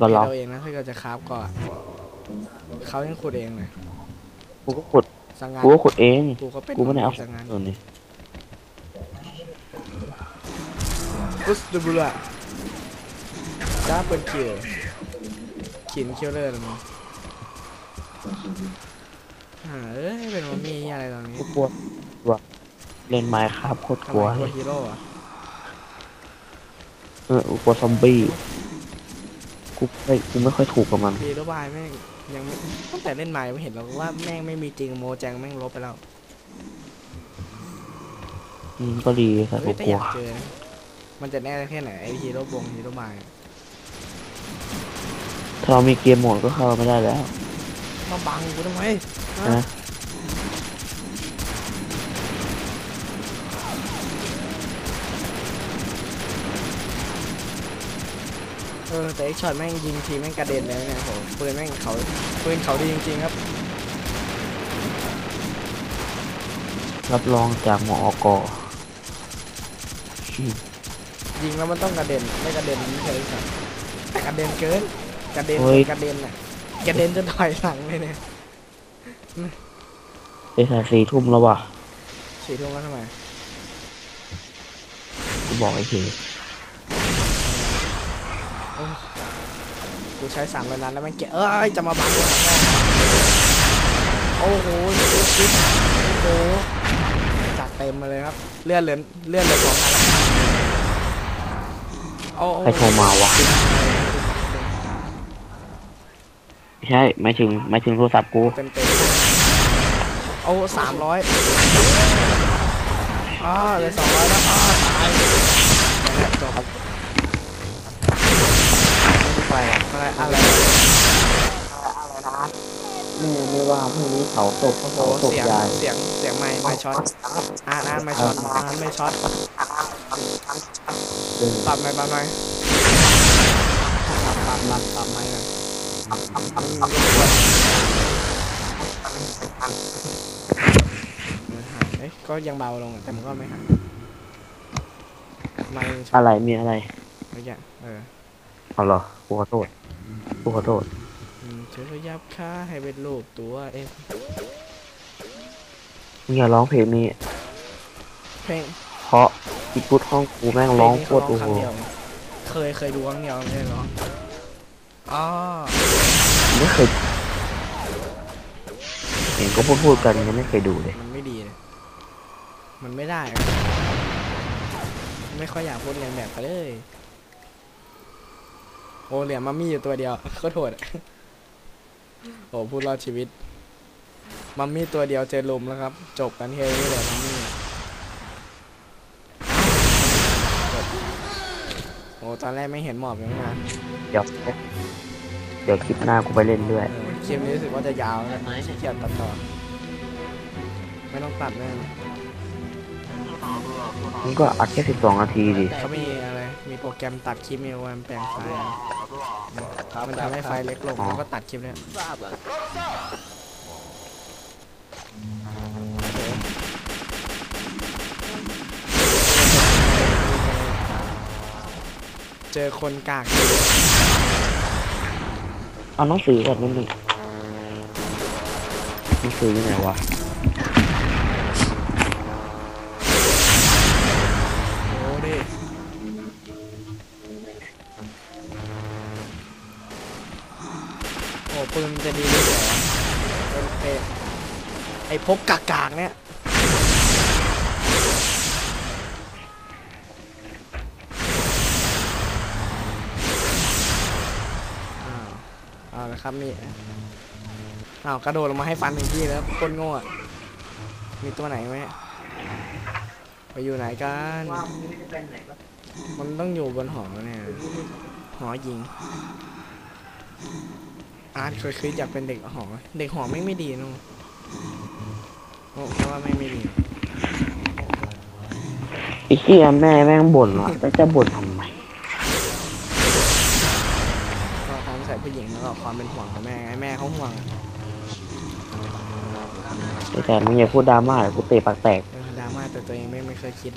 ก็ล็อกเราเองนะถ้าเกิดจะคราฟก่อนเขายังขุดเองเลยกูก็ขุดสังงานกูก็ขุดเองกูก็เป็นกูไม่ได้เอาสังงานส่วนนี้อุสดูบุระจ้าเปิดเกี่ยวขินเคียวเลอร์แล้วมั้งหาเอ้ยเป็นมัมมี่อะไรตอนนี้กูกลัวกลัวเล่นไม้ครับโคตรทำกลัวไมกเลลัวยฮีโร่อะเออกูกลัวซอมบี้ กูไม่กูไม่ค่อยถูกกับมันฮีโร่บายแม่งยังไม่ตั้งแต่เล่นมายังไม่เห็นหรอกว่าแม่งไม่มีจริงโมแจงแม่งลบไปแล้วอืมก็ดีแต่เฮ้กูยแต่กอลัวยากเจอนะมันจะแน่แค่ไหนไอฮีโร่บงฮีโร่บายถ้าเรามีเกมโหมดก็เข้าไม่ได้แล้วมาบังกูทำไมฮะนะ ออแต่ไอช็อตแม่งยิงทีแม่งกระเด็นเลยเนี่ยโหปืนแม่งเขาปืนเขาดีจริงๆครับ รับรองจากหมออกอืมยิงแล้วมันต้องกระเด็นไม่กระเด็นไม่เคยสัตว์แต่กระเด็นเกินกระเด็นกระเด็นอะกระเด็นจนถอยหลังเลยเนี่ยไอ้สายสี่ทุ่มแล้วว่ะสี่ทุ่มแล้วทำไมกูบอกไอ้ที กูใช้สามร้อยนัดแล้วแม่งเกะเอ้ยจะมาบังกูหาแม่งโอ้โหจิ๊บจิ๊บโอ้โหจัดเต็มมาเลยครับเลื่อนเหลือเลื่อนเหลือสองพันแล้วโอ้โหใครโทรมาวะไม่ใช่ไม่ถึงไม่ถึงโทรศัพท์กูเต็มเต็มโอ้สามร้อยอ๋อเหลยสองร้อยแล้วอ๋อตายนั่นแหละจบครับ ไปอะอะไรอะไรไม่ไม่ว่าพรุ่งนี้เขาตกโอ้โหเขาตกเสียงยายเสียงเสียงไม่ไม่ช็อตอ่านอ่านไม่ช็อตอ่านไม่ช็อตเออปรับหน่อยปรับหน่อยปรับปรับปรับปรับไม่หน่อยเอ้ยก็ยังเบาลงอะแต่มันก็ไม่หักไม่ช็อตอะไรมีอะไร เมื่อกี้เออ เอาเหรอกูขอโทษกูขอโทษอืมเธอก็ยับค่าให้เป็นรูปตัวเองมึงอย่าร้องเพลงนี้ เพลงเพราะอีกุดห้องกูแม่งร้องโคตรเพลโอ้งโหนี้เขาร้องครั้งเดียวเคยเคยดูครั้งเดียวไม่ได้ร้องอ๋อไม่เคยเห็นก็พูดพูดๆกันยังไม่เคยดูเลยมันไม่ดีเลยมันไม่ได้อะไม่ค่อยอยากพูดเรียนแบบไปเลย โอ้เหรียญมัมมี่อยู่ตัวเดียวก็โทษอะโอ้พูดรอดชีวิต มัมมี่ตัวเดียวเจอลุมแล้วครับ จบกันเฮ้ยนี่แหละมัมมี่จบโอ้ตอนแรกไม่เห็นหมอบอย่างนั้นเดี๋ยวเดี๋ยวคลิปหน้ากูไปเล่นด้วยเออคลิปนี้รู้สึกว่าจะยาวนะขี้เกียจตัดต่อ ไม่ต้องตัดแน่นะมึงก็อัดแค่สิบสองนาทีดิเขามีอะไร มีโปรแกรมตัดคลิปมีโปรแกรมแปลงไฟล์อะ มันทำให้ไฟล์เล็กลงอ๋อแล้วก็ตัดคลิปเนี่ยเจอคนกากเอาหนังสือก่อนนิดนึงหนังสืออยู่ไหนวะ อ้ปืนมันจะดีด้วยเหรอเป็นเปไอ้พกกากๆเนี่ยอ้าวเอาละครับนี่อ้าวกระโดดลงมาให้ฟันหนึ่งที่แล้วคนโง่มีตัวไหนไหมไปอยู่ไหนกันมันต้องอยู่บนหอเนี่ยหอยิง อาร์ตเคยคิดอยากเป็นเด็กหอ เด็กหอไม่งไม่ดีนู่นเพราะว่าไม่งไม่ดีไอ้เหี้ยแม่แม่งบ่นว่ะแล้วจะบ่นทำไมก็ความใส่ผู้หญิงแล้วก็ความเป็นห่วงของแม่ไงแม่เขาห่วงอะแต่มึงอย่าพูดดราม่าเดี๋ยวกูเตะปากแตกเออดราม่าแต่ตัวเองไม่ไม่เคยคิด